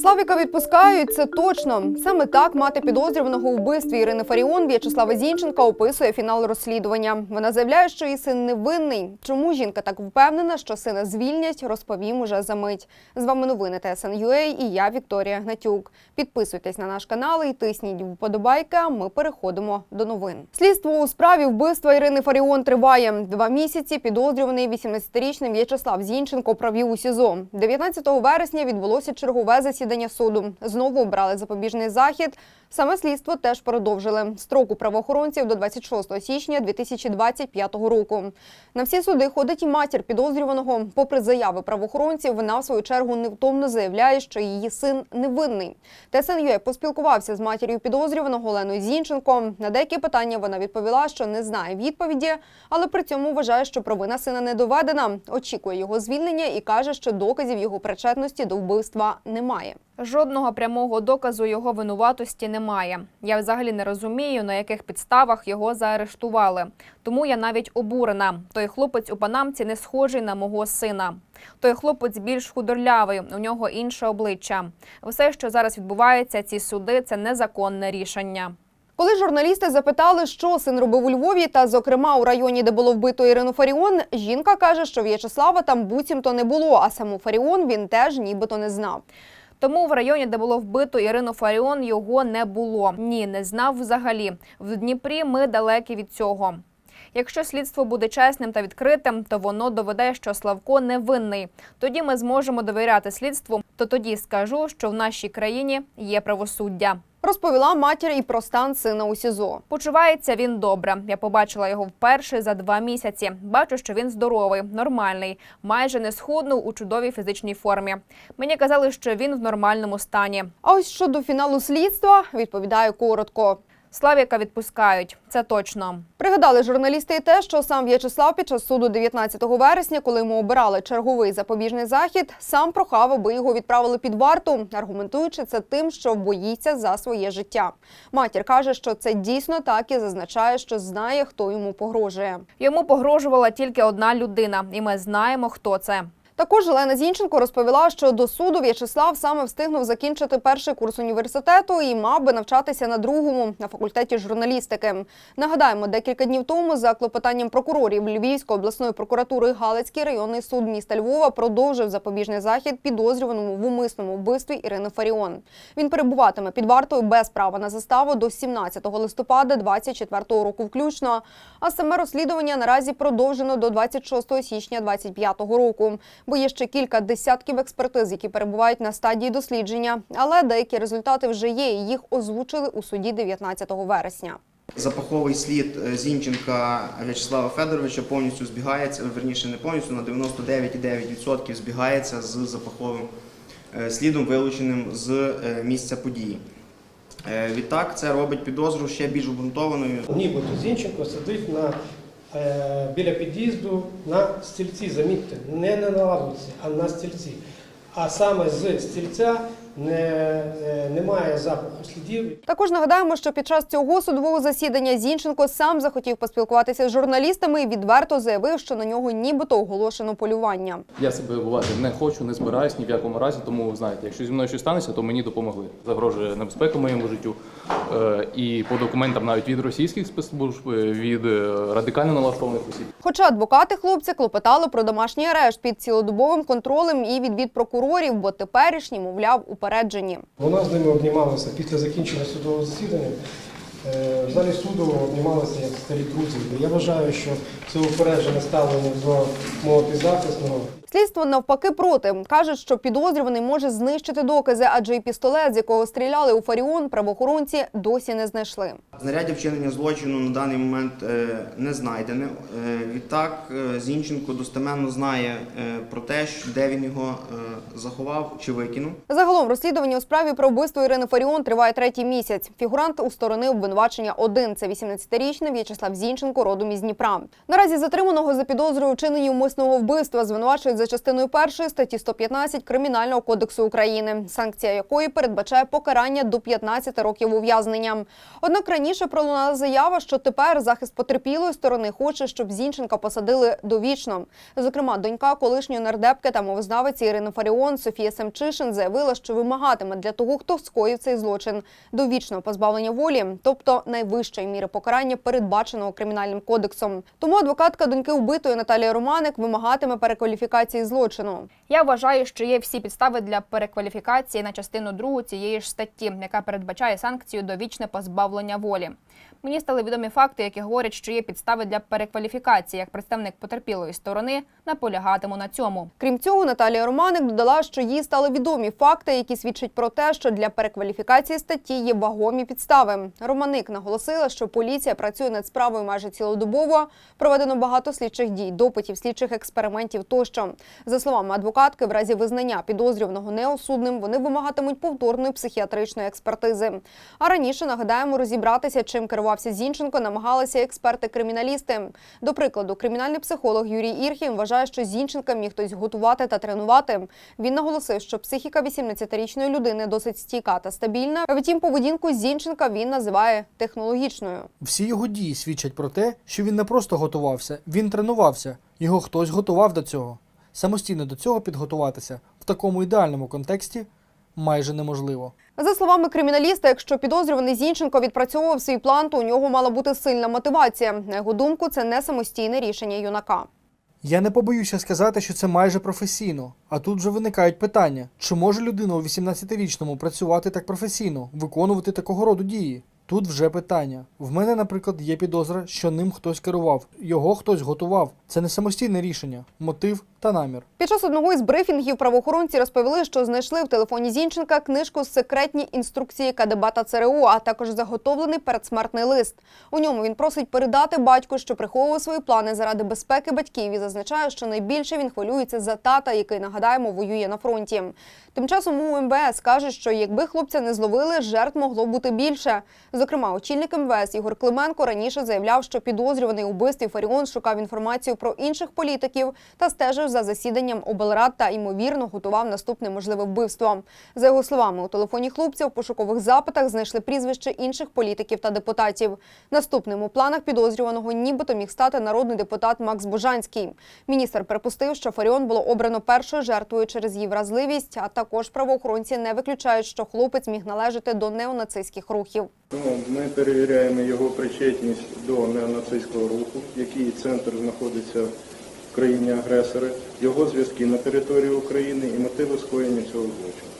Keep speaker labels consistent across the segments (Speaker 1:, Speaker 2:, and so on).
Speaker 1: Славіка відпускають, це точно. Саме так мати підозрюваного у вбивстві Ірини Фаріон В'ячеслава Зінченка описує фінал розслідування. Вона заявляє, що її син невинний. Чому жінка так впевнена, що сина звільнять, розповім уже за мить. З вами новини ТСН.UA і я Вікторія Гнатюк. Підписуйтесь на наш канал і тисніть вподобайки. а Ми переходимо до новин. Слідство у справі вбивства Ірини Фаріон триває два місяці. Підозрюваний 18-річний В'ячеслав Зінченко провів у СІЗО. 19 вересня відбулося чергове засідання суду. Знову обрали запобіжний захід. Саме слідство теж продовжили. Строку правоохоронців до 26 січня 2025 року. На всі суди ходить і матір підозрюваного. Попри заяви правоохоронців, вона в свою чергу невтомно заявляє, що її син невинний. ТСНЮ поспілкувався з матір'ю підозрюваного Оленою Зінченко. На деякі питання вона відповіла, що не знає відповіді, але при цьому вважає, що провина сина не доведена. Очікує його звільнення і каже, що доказів його причетності до вбивства немає.
Speaker 2: Жодного прямого доказу його винуватості немає. Я взагалі не розумію, на яких підставах його заарештували. Тому я навіть обурена. Той хлопець у панамці не схожий на мого сина. Той хлопець більш худорлявий, у нього інше обличчя. Все, що зараз відбувається, ці суди це незаконне рішення.
Speaker 1: Коли журналісти запитали, що син робив у Львові, та зокрема у районі, де було вбито Ірину Фаріон, жінка каже, що В'ячеслава там буцімто не було, а саму Фаріон він теж нібито не знав.
Speaker 2: Тому в районі, де було вбито Ірину Фаріон, його не було. Ні, не знав взагалі. В Дніпрі ми далекі від цього. Якщо слідство буде чесним та відкритим, то воно доведе, що Славко невинний. Тоді ми зможемо довіряти слідству. То тоді скажу, що в нашій країні є правосуддя.
Speaker 1: Розповіла матір і про стан сина у СІЗО.
Speaker 2: Почувається він добре. Я побачила його вперше за два місяці. Бачу, що він здоровий, нормальний, майже не схуднув у чудовій фізичній формі. Мені казали, що він в нормальному стані.
Speaker 1: А ось щодо фіналу слідства відповідаю коротко.
Speaker 2: Славіка відпускають. Це точно.
Speaker 1: Пригадали журналісти і те, що сам В'ячеслав під час суду 19 вересня, коли йому обирали черговий запобіжний захід, сам прохав, аби його відправили під варту, аргументуючи це тим, що боїться за своє життя. Матір каже, що це дійсно так і зазначає, що знає, хто йому погрожує.
Speaker 2: Йому погрожувала тільки одна людина, і ми знаємо, хто це.
Speaker 1: Також Олена Зінченко розповіла, що до суду В'ячеслав саме встигнув закінчити перший курс університету і мав би навчатися на другому на факультеті журналістики. Нагадаємо, декілька днів тому за клопотанням прокурорів Львівської обласної прокуратури Галицький районний суд міста Львова продовжив запобіжний захід підозрюваному в умисному вбивстві Ірини Фаріон. Він перебуватиме під вартою без права на заставу до 17 листопада 2024 року включно. А саме розслідування наразі продовжено до 26 січня 2025 року бо є ще кілька десятків експертиз, які перебувають на стадії дослідження. Але деякі результати вже є. і Їх озвучили у суді 19 вересня.
Speaker 3: Запаховий слід е, Зінченка В'ячеслава Федоровича повністю збігається, верніше не повністю, на 99,9% збігається з запаховим е, слідом, вилученим з е, місця події. Е, Відтак, це робить підозру ще більш обґрунтованою.
Speaker 4: Нібито Зінченко сидить на, е, біля під'їзду на стільці, замітьте, не на лавці, а на стільці. А саме з стільця не, немає запаху слідів.
Speaker 1: Також нагадаємо, що під час цього судового засідання Зінченко сам захотів поспілкуватися з журналістами і відверто заявив, що на нього нібито оголошено полювання.
Speaker 5: Я себе вбивати не хочу, не збираюсь ні в якому разі. Тому знаєте, якщо зі мною щось станеться, то мені допомогли. Загрожує небезпека моєму життю. Е, І по документам навіть від російських спецслужб, е, від е, радикально налаштованих осіб.
Speaker 1: Хоча адвокати хлопця клопотали про домашній арешт під цілодобовим контролем і відвід прокурорів, бо теперішні, мовляв, упереджені.
Speaker 4: Вона з ними обнімалася після закінчення судового засідання. е, В залі суду обнімалися як старі друзі. Я вважаю, що це упереджене ставлення до мого підзахисного
Speaker 1: Слідство навпаки проти кажуть, що підозрюваний може знищити докази, адже і пістолет, з якого стріляли у Фаріон, правоохоронці досі не знайшли.
Speaker 3: Знаряддя вчинення злочину на даний момент е, не знайдене. Е, Відтак, е, Зінченко достеменно знає про те, де він його заховав чи викинув.
Speaker 1: Загалом розслідування у справі про вбивство Ірини Фаріон триває третій місяць. Фігурант у сторони обвинувачення один це 18-річний В'ячеслав Зінченко, родом із Дніпра. Наразі затриманого за підозрою вчиненні умисного вбивства звинувачують за частиною першої статті 115 Кримінального кодексу України, санкція якої передбачає покарання до 15 років ув'язнення. Однак раніше пролунала заява, що тепер захист потерпілої сторони хоче, щоб Зінченка посадили довічно. Зокрема, донька колишньої нардепки та мовознавиці Ірини Фаріон Софія Семчишин заявила, що вимагатиме для того, хто скоїв цей злочин, довічного позбавлення волі, тобто найвищої міри покарання, передбаченого кримінальним кодексом. Тому адвокатка доньки вбитої Наталія Романик вимагатиме перекваліфікації злочину.
Speaker 2: Я вважаю, що є всі підстави для перекваліфікації на частину другу цієї ж статті, яка передбачає санкцію довічне позбавлення волі. Мені стали відомі факти, які говорять, що є підстави для перекваліфікації. Як представник потерпілої сторони наполягатиму на цьому.
Speaker 1: Крім цього, Наталія Романик додала, що їй стали відомі факти, які свідчать про те, що для перекваліфікації статті є вагомі підстави. Романик наголосила, що поліція працює над справою майже цілодобово. Проведено багато слідчих дій, допитів, слідчих експериментів тощо. За словами адвокатки, в разі визнання підозрюваного неосудним вони вимагатимуть повторної психіатричної експертизи. А раніше нагадаємо розібратися, чим керувався Зінченко, намагалися експерти-криміналісти. До прикладу, кримінальний психолог Юрій Ірхін вважає, що Зінченка міг хтось готувати та тренувати. Він наголосив, що психіка 18-річної людини досить стійка та стабільна. Втім, поведінку Зінченка він називає технологічною.
Speaker 6: Всі його дії свідчать про те, що він не просто готувався, він тренувався. Його хтось готував до цього. Самостійно до цього підготуватися в такому ідеальному контексті майже неможливо.
Speaker 1: За словами криміналіста, якщо підозрюваний Зінченко відпрацьовував свій план, то у нього мала бути сильна мотивація. На його думку, це не самостійне рішення юнака.
Speaker 6: Я не побоюся сказати, що це майже професійно. А тут вже виникають питання: чи може людина у 18-річному працювати так професійно, виконувати такого роду дії? Тут вже питання. В мене, наприклад, є підозра, що ним хтось керував, його хтось готував. Це не самостійне рішення, мотив та намір.
Speaker 1: Під час одного із брифінгів правоохоронці розповіли, що знайшли в телефоні Зінченка книжку секретні інструкції КДБ та ЦРУ, а також заготовлений передсмертний лист. У ньому він просить передати батьку, що приховував свої плани заради безпеки батьків і зазначає, що найбільше він хвилюється за тата, який нагадаємо воює на фронті. Тим часом у МВС каже, що якби хлопця не зловили, жертв могло бути більше. Зокрема, очільник МВС Ігор Клименко раніше заявляв, що підозрюваний у вбивстві Фаріон шукав інформацію про інших політиків та стежив за засіданням облрад та ймовірно готував наступне можливе вбивство. За його словами, у телефоні хлопця в пошукових запитах знайшли прізвище інших політиків та депутатів. Наступним у планах підозрюваного нібито міг стати народний депутат Макс Божанський. Міністр припустив, що Фаріон було обрано першою жертвою через її вразливість, а також правоохоронці не виключають, що хлопець міг належати до неонацистських рухів.
Speaker 7: Ну, Ми перевіряємо його причетність до неонацистського руху, який центр знаходиться в країні агресори, його зв'язки на території України і мотиви скоєння цього злочину.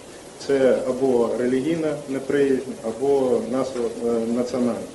Speaker 7: Це або релігійна неприязнь, або національність.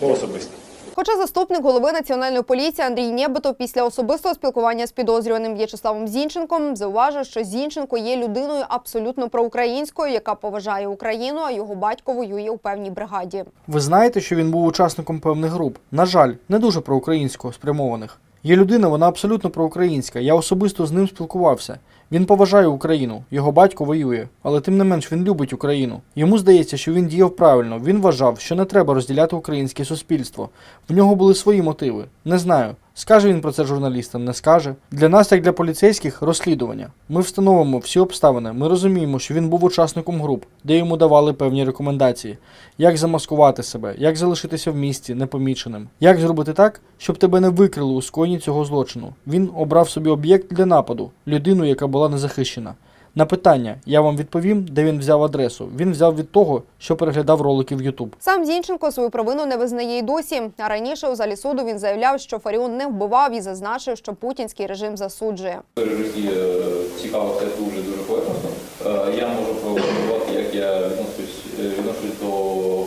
Speaker 7: Особисті.
Speaker 1: Хоча заступник голови національної поліції Андрій Нєбитов після особистого спілкування з підозрюваним В'ячеславом Зінченком зауважив, що Зінченко є людиною абсолютно проукраїнською, яка поважає Україну, а його батько воює у певній бригаді.
Speaker 6: Ви знаєте, що він був учасником певних груп. На жаль, не дуже проукраїнського спрямованих. Є людина, вона абсолютно проукраїнська. Я особисто з ним спілкувався. Він поважає Україну, його батько воює, але тим не менш він любить Україну. Йому здається, що він діяв правильно. Він вважав, що не треба розділяти українське суспільство. В нього були свої мотиви. Не знаю. Скаже він про це журналістам, не скаже. Для нас, як для поліцейських, розслідування. Ми встановимо всі обставини. Ми розуміємо, що він був учасником груп, де йому давали певні рекомендації, як замаскувати себе, як залишитися в місті непоміченим, як зробити так, щоб тебе не викрили у скоєнні цього злочину. Він обрав собі об'єкт для нападу, людину, яка була незахищена. На питання я вам відповім, де він взяв адресу. Він взяв від того, що переглядав ролики в YouTube.
Speaker 1: Сам Зінченко свою провину не визнає й досі. А раніше у залі суду він заявляв, що Фаріон не вбивав і зазначив, що путінський режим засуджує.
Speaker 8: житті е, цікавився дуже дуже поверхностно. Е, Я можу прокоментувати, як я відношусь, е, відношусь до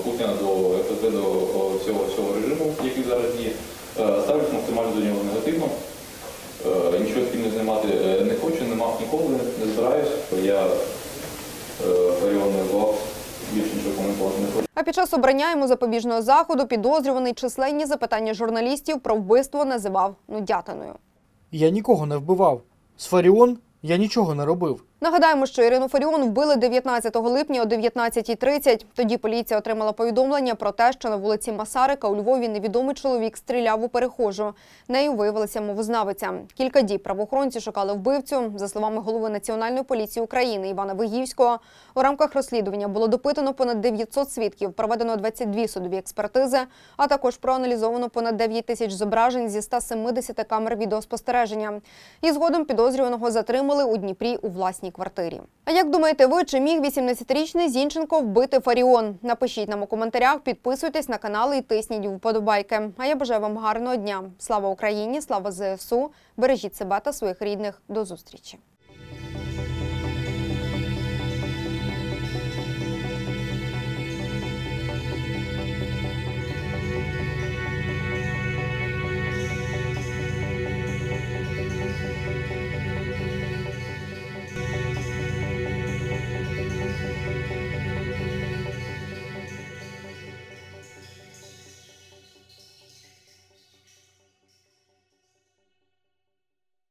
Speaker 8: Путіна, до ФСБ, до о, цього, режиму, який зараз є. Ставлюсь максимально до нього негативно. Е, Нічого спільно з ним мати е, не хочу, не мав ніколи, не збираюсь. Я е, Фаріон більше нічого коментувати не хочу.
Speaker 1: А під час обрання йому запобіжного заходу підозрюваний численні запитання журналістів про вбивство називав нудятиною.
Speaker 6: Я нікого не вбивав. З Фаріон я нічого не робив.
Speaker 1: Нагадаємо, що Ірину Фаріон вбили 19 липня о 19.30. Тоді поліція отримала повідомлення про те, що на вулиці Масарика у Львові невідомий чоловік стріляв у перехожу. Нею виявилася мовознавиця. Кілька діб правоохоронці шукали вбивцю. За словами голови Національної поліції України Івана Вигівського, у рамках розслідування було допитано понад 900 свідків, проведено 22 судові експертизи, а також проаналізовано понад 9 тисяч зображень зі 170 камер відеоспостереження. І згодом підозрюваного затримали у Дніпрі у власній квартирі. А як думаєте ви, чи міг 18-річний Зінченко вбити Фаріон? Напишіть нам у коментарях, підписуйтесь на канал і тисніть вподобайки. А я бажаю вам гарного дня. Слава Україні! Слава ЗСУ! Бережіть себе та своїх рідних. До зустрічі!